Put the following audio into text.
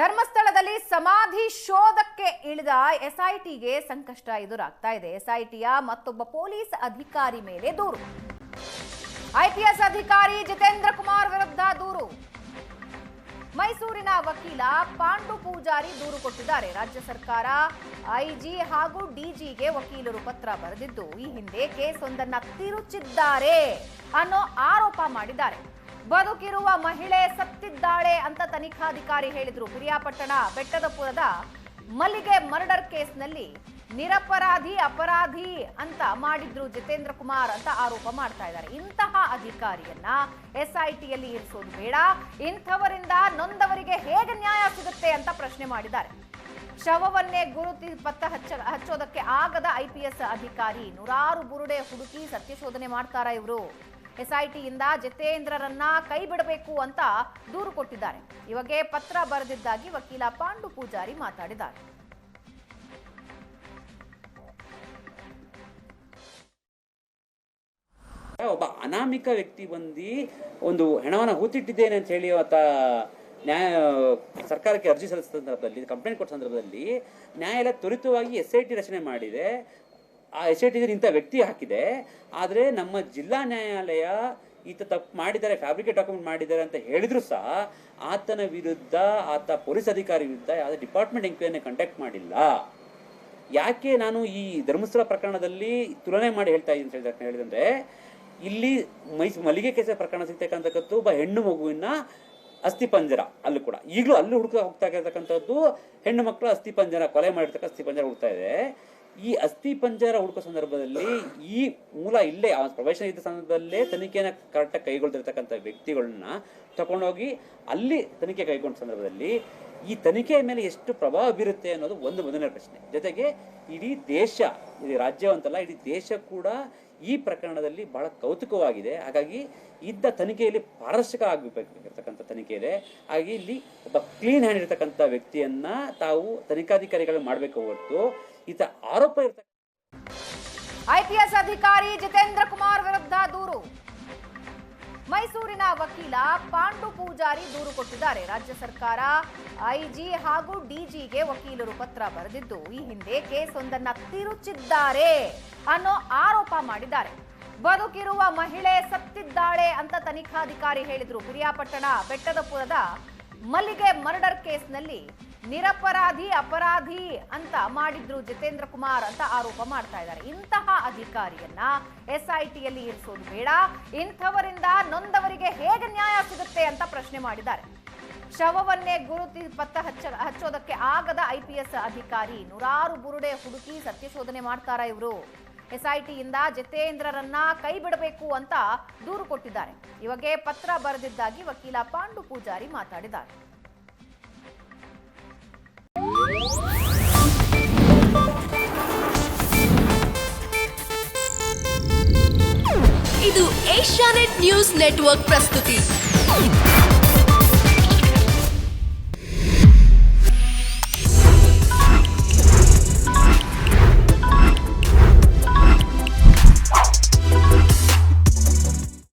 ಧರ್ಮಸ್ಥಳದಲ್ಲಿ ಸಮಾಧಿ ಶೋಧಕ್ಕೆ ಇಳಿದ ಎಸ್ಐಟಿಗೆ ಸಂಕಷ್ಟ ಎದುರಾಗ್ತಾ ಇದೆ. ಎಸ್ಐಟಿಯ ಮತ್ತೊಬ್ಬ ಪೊಲೀಸ್ ಅಧಿಕಾರಿ ಮೇಲೆ ದೂರು. ಐಪಿಎಸ್ ಅಧಿಕಾರಿ ಜಿತೇಂದ್ರ ಕುಮಾರ್ ವಿರುದ್ಧ ದೂರು. ಮೈಸೂರಿನ ವಕೀಲ ಪಾಂಡು ಪೂಜಾರಿ ದೂರು ಕೊಟ್ಟಿದ್ದಾರೆ. ರಾಜ್ಯ ಸರ್ಕಾರ, ಐಜಿ ಹಾಗೂ ಡಿಜಿಗೆ ವಕೀಲರು ಪತ್ರ ಬರೆದಿದ್ದು, ಈ ಹಿಂದೆ ಕೇಸ್ ಒಂದನ್ನ ತಿರುಚಿದ್ದಾರೆ ಅನ್ನೋ ಆರೋಪ ಮಾಡಿದ್ದಾರೆ. ಬದುಕಿರುವ ಮಹಿಳೆ ಸತ್ತಿದ್ದಾಳೆ ಅಂತ ತನಿಖಾಧಿಕಾರಿ ಹೇಳಿದ್ರು. ಪಿರಿಯಾಪಟ್ಟಣ ಬೆಟ್ಟದಪುರದ ಮಲ್ಲಿಗೆ ಮರ್ಡರ್ ಕೇಸ್ನಲ್ಲಿ ನಿರಪರಾಧಿ, ಅಪರಾಧಿ ಅಂತ ಮಾಡಿದ್ರು ಜಿತೇಂದ್ರ ಕುಮಾರ್ ಅಂತ ಆರೋಪ ಮಾಡ್ತಾ ಇದ್ದಾರೆ. ಇಂತಹ ಅಧಿಕಾರಿಯನ್ನ ಎಸ್ಐಟಿಯಲ್ಲಿ ಇರಿಸೋದು ಬೇಡ. ಇಂಥವರಿಂದ ನೊಂದವರಿಗೆ ಹೇಗೆ ನ್ಯಾಯ ಸಿಗುತ್ತೆ ಅಂತ ಪ್ರಶ್ನೆ ಮಾಡಿದ್ದಾರೆ. ಶವವನ್ನೇ ಗುರುತಿ ಪತ್ತ ಹಚ್ಚ, ಹಚ್ಚೋದಕ್ಕೆ ಆಗದ ಐಪಿಎಸ್ ಅಧಿಕಾರಿ ನೂರಾರು ಬುರುಡೆ ಹುಡುಕಿ ಸತ್ಯಶೋಧನೆ ಮಾಡ್ತಾರಾ ಇವರು? ಎಸ್ಐಟಿಯಿಂದ ಜಿತೇಂದ್ರರನ್ನ ಕೈ ಬಿಡಬೇಕು ಅಂತ ದೂರು ಕೊಟ್ಟಿದ್ದಾರೆ. ಇವಾಗೆ ಪತ್ರ ಬರೆದಿದ್ದಾಗಿ ವಕೀಲ ಪಾಂಡು ಪೂಜಾರಿ ಮಾತಾಡಿದ್ದಾರೆ. ಒಬ್ಬ ಅನಾಮಿಕ ವ್ಯಕ್ತಿ ಬಂದು ಒಂದು ಹೆಣವನ್ನು ಹೂತಿಟ್ಟಿದ್ದೇನೆ ಅಂತ ಹೇಳಿ ಆತ ನ್ಯಾಯ ಸರ್ಕಾರಕ್ಕೆ ಅರ್ಜಿ ಸಲ್ಲಿಸಿದ ಸಂದರ್ಭದಲ್ಲಿ, ಕಂಪ್ಲೇಂಟ್ ಕೊಟ್ಟ ಸಂದರ್ಭದಲ್ಲಿ ನ್ಯಾಯಾಲಯ ತ್ವರಿತವಾಗಿ ಎಸ್ ಐ ಟಿ ರಚನೆ ಮಾಡಿದೆ. ಆ ಎಸ್ ಐ ಟಿ ಇಂಥ ವ್ಯಕ್ತಿ ಹಾಕಿದೆ, ಆದರೆ ನಮ್ಮ ಜಿಲ್ಲಾ ನ್ಯಾಯಾಲಯ ಈತ ತಪ್ಪು ಮಾಡಿದ್ದಾರೆ, ಫ್ಯಾಬ್ರಿಕೇಟ್ ಡಾಕ್ಯುಮೆಂಟ್ ಮಾಡಿದ್ದಾರೆ ಅಂತ ಹೇಳಿದ್ರು ಸಹ ಆತನ ವಿರುದ್ಧ, ಆತ ಪೊಲೀಸ್ ಅಧಿಕಾರಿ ವಿರುದ್ಧ ಯಾವುದೇ ಡಿಪಾರ್ಟ್ಮೆಂಟ್ ಎಂಕ್ವೈರಿನ ಕಂಡಕ್ಟ್ ಮಾಡಿಲ್ಲ. ಯಾಕೆ ನಾನು ಈ ಧರ್ಮಸ್ಥಳ ಪ್ರಕರಣದಲ್ಲಿ ತುಲನೆ ಮಾಡಿ ಹೇಳ್ತಾ ಇದ್ದೀನಿ ಅಂತ ಹೇಳಿದ್ರೆ ಇಲ್ಲಿ ಮೈಸ್, ಮಲ್ಲಿಗೆ ಕೇಸ ಪ್ರಕರಣ ಸಿಗ್ತಕ್ಕಂಥದ್ದು ಒಬ್ಬ ಹೆಣ್ಣು ಮಗುವಿನ ಅಸ್ಥಿ ಪಂಜರ ಅಲ್ಲೂ ಕೂಡ. ಈಗಲೂ ಅಲ್ಲೂ ಹುಡುಕ ಹೋಗ್ತಾ ಇರತಕ್ಕಂಥದ್ದು ಹೆಣ್ಣು ಮಕ್ಕಳು ಅಸ್ಥಿ ಪಂಜರ, ಕೊಲೆ ಮಾಡಿರ್ತಕ್ಕ ಅಸ್ಥಿ ಪಂಜರ ಹುಡ್ತಾ ಇದೆ. ಈ ಅಸ್ಥಿ ಪಂಜರ ಹುಡುಕೋ ಸಂದರ್ಭದಲ್ಲಿ ಈ ಮೂಲ ಇಲ್ಲೇ, ಆ ಪ್ರವೇಶ ಇದ್ದ ಸಂದರ್ಭದಲ್ಲೇ ತನಿಖೆಯನ್ನು ಕರೆಕ್ಟಾಗಿ ಕೈಗೊಳ್ತಿರ್ತಕ್ಕಂಥ ವ್ಯಕ್ತಿಗಳನ್ನ ತಗೊಂಡೋಗಿ ಅಲ್ಲಿ ತನಿಖೆ ಕೈಗೊಂಡ ಸಂದರ್ಭದಲ್ಲಿ ಈ ತನಿಖೆಯ ಮೇಲೆ ಎಷ್ಟು ಪ್ರಭಾವ ಬೀರುತ್ತೆ ಅನ್ನೋದು ಒಂದು ಮೊದಲನೇ ಪ್ರಶ್ನೆ. ಜೊತೆಗೆ ಇಡೀ ದೇಶ, ಇಡೀ ರಾಜ್ಯ ಅಂತಲ್ಲ ಇಡೀ ದೇಶ ಕೂಡ ಈ ಪ್ರಕರಣದಲ್ಲಿ ಬಹಳ ಕೌತುಕವಾಗಿದೆ. ಹಾಗಾಗಿ ಇದ್ದ ತನಿಖೆಯಲ್ಲಿ ಪಾರದರ್ಶಕ ತನಿಖೆ ಇದೆ ಹಾಗೆ ಇಲ್ಲಿ ಒಬ್ಬ ಕ್ಲೀನ್ ಹ್ಯಾಂಡ್ ಇರತಕ್ಕಂಥ ವ್ಯಕ್ತಿಯನ್ನ ತಾವು ತನಿಖಾಧಿಕಾರಿಗಳು ಮಾಡಬೇಕು ಹೊರತು ಈತ ಆರೋಪ ಇರ್ತಕ್ಕ ಐಪಿಎಸ್ ಅಧಿಕಾರಿ ಜಿತೇಂದ್ರ ಕುಮಾರ್ ವಿರುದ್ಧ ದೂರು. ಮೈಸೂರಿನ ವಕೀಲ ಪಾಂಡು ಪೂಜಾರಿ ದೂರು ಕೊಟ್ಟಿದ್ದಾರೆ. ರಾಜ್ಯ ಸರ್ಕಾರ, ಐಜಿ ಹಾಗೂ ಡಿಜಿಗೆ ವಕೀಲರು ಪತ್ರ ಬರೆದಿದ್ದು, ಈ ಹಿಂದೆ ಕೇಸ್ ಒಂದನ್ನ ತಿರುಚಿದ್ದಾರೆ ಅನ್ನೋ ಆರೋಪ ಮಾಡಿದ್ದಾರೆ. ಬದುಕಿರುವ ಮಹಿಳೆ ಸತ್ತಿದ್ದಾಳೆ ಅಂತ ತನಿಖಾಧಿಕಾರಿ ಹೇಳಿದ್ರು. ಪಿರಿಯಾಪಟ್ಟಣ, ಬೆಟ್ಟದಪುರದ ಮಲ್ಲಿಗೆ ಮರ್ಡರ್ ಕೇಸ್ನಲ್ಲಿ ನಿರಪರಾಧಿ, ಅಪರಾಧಿ ಅಂತ ಮಾಡಿದ್ರು ಜಿತೇಂದ್ರ ಕುಮಾರ್ ಅಂತ ಆರೋಪ ಮಾಡ್ತಾ ಇದ್ದಾರೆ. ಇಂತಹ ಅಧಿಕಾರಿಯನ್ನ ಎಸ್ಐಟಿಯಲ್ಲಿ ಇರಿಸೋದು ಬೇಡ. ಇಂಥವರಿಂದ ನೊಂದವರಿಗೆ ಹೇಗೆ ನ್ಯಾಯ ಸಿಗುತ್ತೆ ಅಂತ ಪ್ರಶ್ನೆ ಮಾಡಿದ್ದಾರೆ. ಶವವನ್ನೇ ಗುರುತಿ ಪತ್ತ ಹಚ್ಚ ಹಚ್ಚೋದಕ್ಕೆ ಆಗದ ಐಪಿಎಸ್ ಅಧಿಕಾರಿ ನೂರಾರು ಬುರುಡೆ ಹುಡುಕಿ ಸತ್ಯಶೋಧನೆ ಮಾಡ್ತಾರ ಇವರು? ಎಸ್ಐಟಿಯಿಂದ ಜಿತೇಂದ್ರರನ್ನ ಕೈ ಬಿಡಬೇಕು ಅಂತ ದೂರು ಕೊಟ್ಟಿದ್ದಾರೆ. ಇವಾಗೆ ಪತ್ರ ಬರೆದಿದ್ದಾಗಿ ವಕೀಲ ಪಾಂಡು ಪೂಜಾರಿ ಮಾತಾಡಿದ್ದಾರೆ. ಇದು ಏಷ್ಯಾನೆಟ್ ನ್ಯೂಸ್ ನೆಟ್ವರ್ಕ್ ಪ್ರಸ್ತುತಿ.